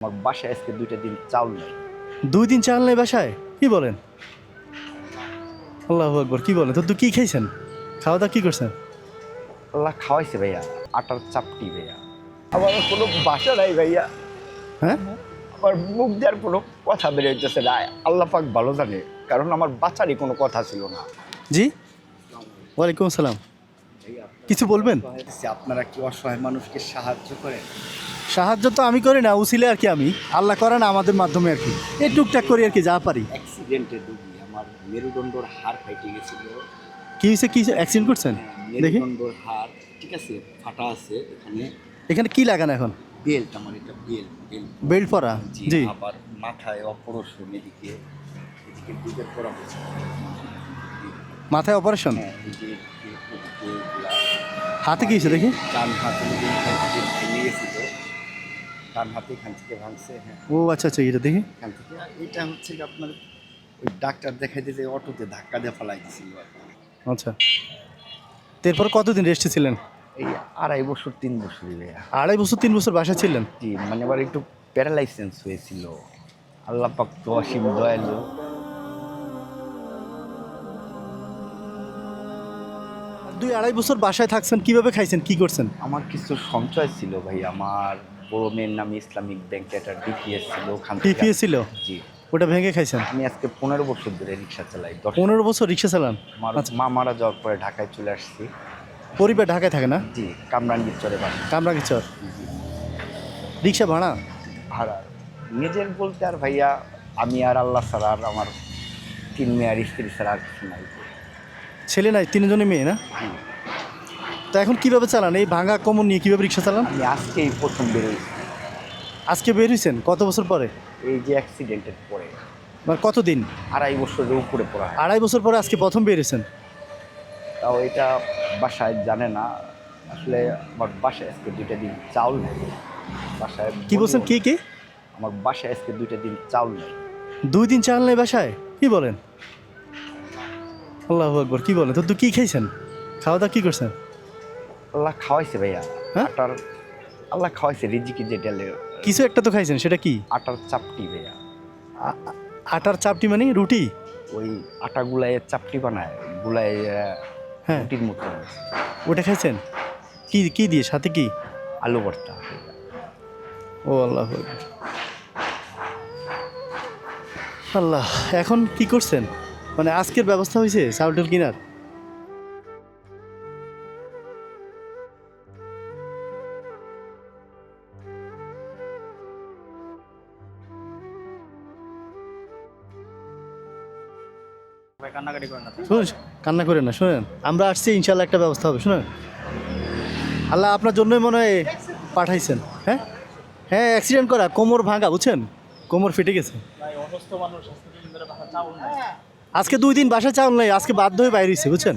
আমার বাসায় আজকে দুইটা দিন চাউল নেই। দুই দিন চাল নেই বাসায়? কি বলেন? আল্লাহ আকবর কি বলেন? তো তুই কি খাইছেন খাওয়া দাওয়া কি করছেন? আল্লাহ খাওয়াইছে ভাইয়া আটার চাপটি ভাইয়া। আমার কোনো বাসা নাই ভাইয়া। হ্যাঁ? আমার মুখ দেওয়ার কোনো কথা বের হইতেছে না। আল্লাহ পাক ভালো জানে কারণ আমার বাচ্চারই কোনো কথা ছিল না। জি? ওয়ালাইকুম আসসালাম। কিছু বলবেন? আপনারা কি অসহায় মানুষকে সাহায্য করেন? সাহায্য তো আমি করি না উচিলে আর কি আমি আল্লাহ করেন আমাদের মাধ্যমে আর কি এই টুকটাক করি আর কি যা পারি অ্যাক্সিডেন্টে ডুবি আমার মেরুদণ্ডর হাড় ফাইটে গেছিল কি হয়েছে কি অ্যাক্সিডেন্ট করছেন দেখি মেরুদণ্ডর হাড় ঠিক আছে ফাটা আছে এখানে এখানে কি লাগান এখন বেল্ট আমার এটা বেল্ট বেল্ট বেল্ট পরা জি আবার মাথায় অপারেশন এদিকে এদিকে করা হয়েছে মাথায় অপারেশন হ্যাঁ। হাতে কি হয়েছে দেখি ডান হাতে ডান হাতে এখান থেকে ভাঙছে হ্যাঁ। ও আচ্ছা আচ্ছা এটা দেখি। এখান থেকে। এটা হচ্ছে আপনার ওই ডাক্তার দেখাইতে যে অটোতে ধাক্কা দিয়ে ফেলাই দিছিল আচ্ছা। তো এরপর কতদিন রেস্টে ছিলেন? এই আড়াই বছর তিন ভাইয়া। আড়াই বছর তিন বছর বাসা ছিলেন? জি মানে আবার একটু প্যারালাইসেন্স হয়েছিল। আল্লাহ পাক তো অসীম দয়ালু। দুই আড়াই বছর বাসায় থাকছেন কীভাবে খাইছেন কি করছেন? আমার কিছু সঞ্চয় ছিল ভাই আমার বড় মেয়ের নামে ইসলামিক ব্যাংকে একটা ডিপিএস ছিল ওখান ছিল? জি। ওটা ভেঙে খাইছেন? আমি আজকে পনেরো বছর ধরে রিক্সা চালাই দশ পনেরো বছর রিক্সা চালান? আমার আচ্ছা। মা মারা যাওয়ার পরে ঢাকায় চলে আসছি। পরিবার ঢাকায় থাকে না? জি কামরাঙ্গীর চলে বাসা কামরাঙ্গি চর রিক্সা ভাড়া? ভাড়া। নিজের বলতে আর ভাইয়া আমি আর আল্লাহ ছাড়া আর আমার তিন মেয়ে আর স্ত্রী ছাড়া আর কিছু নাই। ছেলে নাই তিনজনই মেয়ে না? হুম। তো এখন কীভাবে চালান? এই ভাঙা কমন নিয়ে কীভাবে রিক্সা চালান? আমি আজকেই প্রথম বেরোইছি আজকে বের হয়েছেন? কত বছর পরে? এই যে অ্যাক্সিডেন্টের পরে। মানে কতদিন? আড়াই বছরের উপরে পড়া। আড়াই বছর পরে আজকে প্রথম বের হয়েছেন? তাও এটা বাসায় জানে না। আসলে আমার বাসায় আজকে দুইটা দিন চাউল নেই। বাসায় কি বলছেন? কি কি? আমার বাসায় আজকে দুইটা দিন চাউল নেই। দুই দিন চাল নেই বাসায়? কি বলেন? আল্লাহ আকবর কি বলেন? তো তুই কি খাইছেন? খাওয়া দাওয়া কি করছেন? আল্লাহ খাওয়াইছে ভাইয়া। হ্যাঁ? আটার আল্লাহ খাওয়াইছে রিজিকি যেটা কিছু একটা তো খাইছেন সেটা কি? আটার চাপটি ভাইয়া। আটার চাপটি মানে রুটি? ওই আটা গুলায় চাপটি বানায় গুলায় হ্যাঁ। রুটির মতো ওটা খাইছেন? কি কি দিয়ে সাথে কি? আলু ভর্তা। ও আল্লাহ। আল্লাহ এখন কি করছেন? মানে আজকের ব্যবস্থা হয়েছে চাউল টাউল কিনার? শুনুন কান্না করেন না শুনেন। আমরা আসছি ইনশাল্লাহ একটা ব্যবস্থা হবে শুনেন। আল্লাহ আপনার জন্যই মনে হয় পাঠাইছেন হ্যাঁ? হ্যাঁ অ্যাক্সিডেন্ট করা কোমর ভাঙা বুঝছেন? কোমর ফেটে গেছে। আজকে দুই দিন বাসা চাউল নেই। আজকে বাধ্য হয়ে বাইরে হয়েছে বুঝছেন?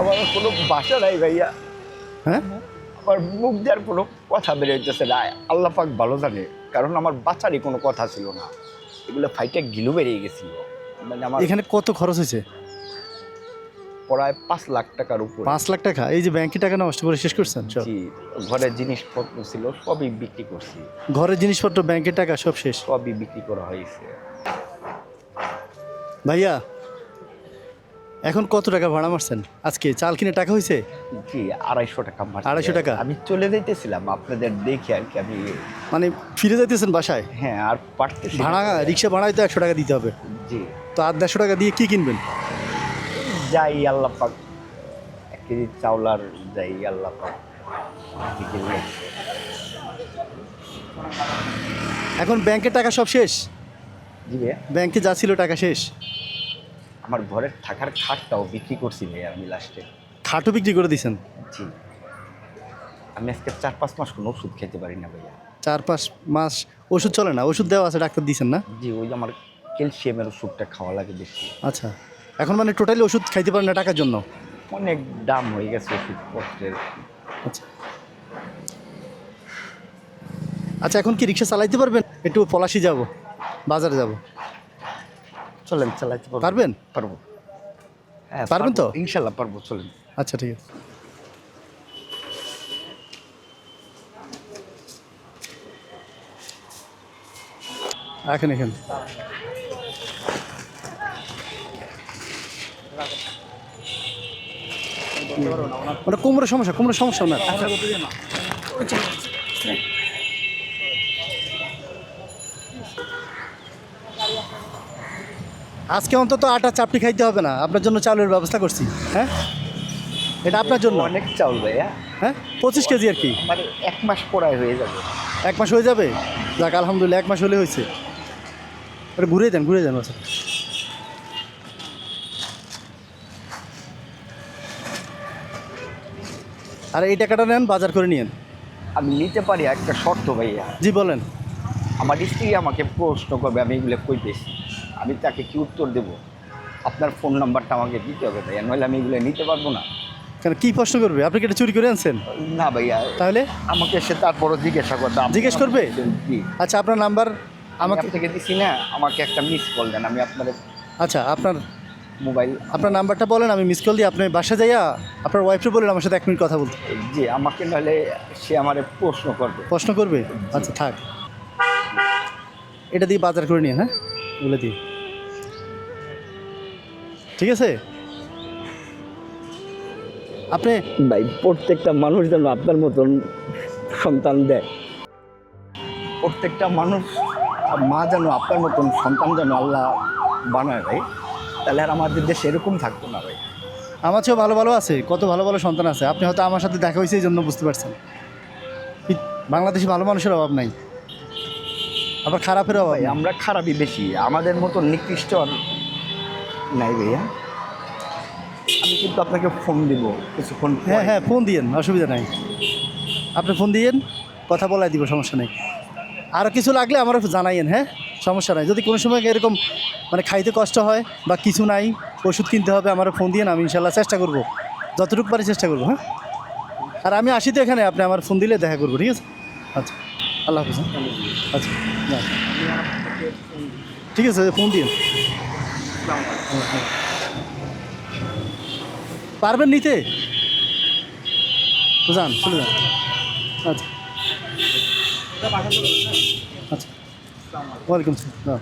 আমার কোনো বাসা নাই ভাইয়া। হ্যাঁ? আমার মুখ দেওয়ার কোনো কথা বের হইতেছে না। আল্লাহ পাক ভালো জানে। কারণ আমার বাচ্চারই কোনো কথা ছিল না। এগুলো ফাইটে গিলু বেরিয়ে গেছিল। মানে আমার এখানে কত খরচ হয়েছে? প্রায় পাঁচ লাখ টাকার উপর। পাঁচ লাখ টাকা? এই যে ব্যাংকে টাকা নষ্ট করে শেষ করছেন জি ঘরের জিনিসপত্র ছিল সবই বিক্রি করছি। ঘরের জিনিসপত্র ব্যাংকের টাকা সব শেষ? সবই বিক্রি করা হয়েছে। ভাইয়া এখন কত টাকা ভাড়া মারছেন? আজকে চাল কিনে টাকা হয়েছে? জি আড়াইশো টাকা। আড়াইশো টাকা? আমি চলে যাইতেছিলাম আপনাদের দেখে আর কি আমি মানে ফিরে যাইতেছেন বাসায়? হ্যাঁ আর পারতেছি ভাড়া রিক্সা ভাড়ায় তো একশো টাকা দিতে হবে। জি। তো আর দেড়শো টাকা দিয়ে কি কিনবেন? যাই আল্লাহ পাক এক কেজি চাউল আর যাই আল্লাহ পাক। এখন ব্যাংকের টাকা সব শেষ? জি ব্যাংকে যা ছিল টাকা শেষ? আমার ঘরের থাকার খাটটাও বিক্রি করছি ভাইয়া আমি লাস্টে খাটও বিক্রি করে দিয়েছেন জি। আমি আজকে চার পাঁচ মাস কোনো ওষুধ খেতে পারি না ভাইয়া। চার পাঁচ মাস ওষুধ চলে না? ওষুধ দেওয়া আছে ডাক্তার দিয়েছেন না? জি ওই আমার ক্যালসিয়ামের ওষুধটা খাওয়া লাগে বেশি। আচ্ছা। এখন মানে টোটালি ওষুধ খাইতে পারেন না টাকার জন্য? অনেক দাম হয়ে গেছে ওষুধপত্রের। আচ্ছা। আচ্ছা এখন কি রিক্সা চালাইতে পারবেন? একটু পলাশি যাব বাজারে যাব। চলেন চালাইতে পারবেন? পারব। হ্যাঁ পারবেন তো? ইনশাল্লাহ পারব চলেন। আচ্ছা ঠিক আছে। এখন এখানে। মানে ওটা কোমরের সমস্যা কোমরের সমস্যা না। আচ্ছা। আজকে অন্তত আটা চাপটি খাইতে হবে না। আপনার জন্য চাউলের ব্যবস্থা করছি। হ্যাঁ? এটা আপনার জন্য। অনেক চাউল ভাইয়া। হ্যাঁ? পঁচিশ কেজি আর কি। মানে এক মাস পড়ায় হয়ে যাবে। এক মাস হয়ে যাবে? যাক আলহামদুলিল্লাহ এক মাস হলে হয়েছে। ওটা ঘুরে দেন ঘুরে দেন আচ্ছা আর এই টাকাটা নেন বাজার করে নিয়েন। আমি নিতে পারি একটা শর্ত ভাইয়া। জি বলেন। আমার স্ত্রী আমাকে প্রশ্ন করবে আমি এগুলো কইতেছি। আমি তাকে কি উত্তর দেব? আপনার ফোন নাম্বারটা আমাকে দিতে হবে ভাইয়া নইলে আমি এগুলো নিতে পারব না। কেন কী প্রশ্ন করবে? আপনি কি এটা চুরি করে আনছেন? না ভাইয়া তাহলে? আমাকে সে তারপরও জিজ্ঞাসা করতে জিজ্ঞেস করবে? জি। আচ্ছা আপনার নাম্বার আমাকে থেকে দিছি না আমাকে একটা মিস কল দেন আমি আপনার আচ্ছা আপনার মোবাইল আপনার নাম্বারটা বলেন আমি মিস কল দিয়ে আপনি বাসা যাইয়া আপনার ওয়াইফকে বলেন আমার সাথে এক মিনিট কথা বলতে। জি আমাকে নাহলে সে আমার প্রশ্ন করবে। প্রশ্ন করবে? আচ্ছা থাক। এটা দিয়ে বাজার করে নিয়ে হ্যাঁ? বলে দিই ঠিক আছে? আপনি ভাই প্রত্যেকটা মানুষ যেন আপনার মতন সন্তান দেয়। প্রত্যেকটা মানুষ মা যেন আপনার মতন সন্তান যেন আল্লাহ বানায় ভাই। তাহলে আর আমাদের দেশে এরকম থাকতো না ভাই। আমার চেয়েও ভালো ভালো আছে কত ভালো ভালো সন্তান আছে। আপনি হয়তো আমার সাথে দেখা হয়েছে এই জন্য বুঝতে পারছেন। বাংলাদেশে ভালো মানুষের অভাব নাই। আবার খারাপের অভাব আমরা খারাপই বেশি। আমাদের মতন নিকৃষ্ট আর নাই ভাইয়া। আমি কিন্তু আপনাকে ফোন দিব কিছুক্ষণ পরে। হ্যাঁ হ্যাঁ ফোন দিয়েন অসুবিধা নাই। আপনি ফোন দিয়েন কথা বলাই দিব সমস্যা নেই। আরও কিছু লাগলে আমার জানাইয়েন হ্যাঁ? সমস্যা নাই। যদি কোনো সময় এরকম মানে খাইতে কষ্ট হয় বা কিছু নাই ওষুধ কিনতে হবে আমার ফোন দিয়ে আমি ইনশাল্লাহ চেষ্টা করব। যতটুকু পারি চেষ্টা করব হ্যাঁ? আর আমি আসি তো এখানে আপনি আমার ফোন দিলে দেখা করব ঠিক আছে? আচ্ছা আল্লাহ হাফিজ হ্যাঁ? আচ্ছা ঠিক আছে ফোন দিন পারবেন নিতে? যান চলে যান। আচ্ছা। আচ্ছা। Welcome sir.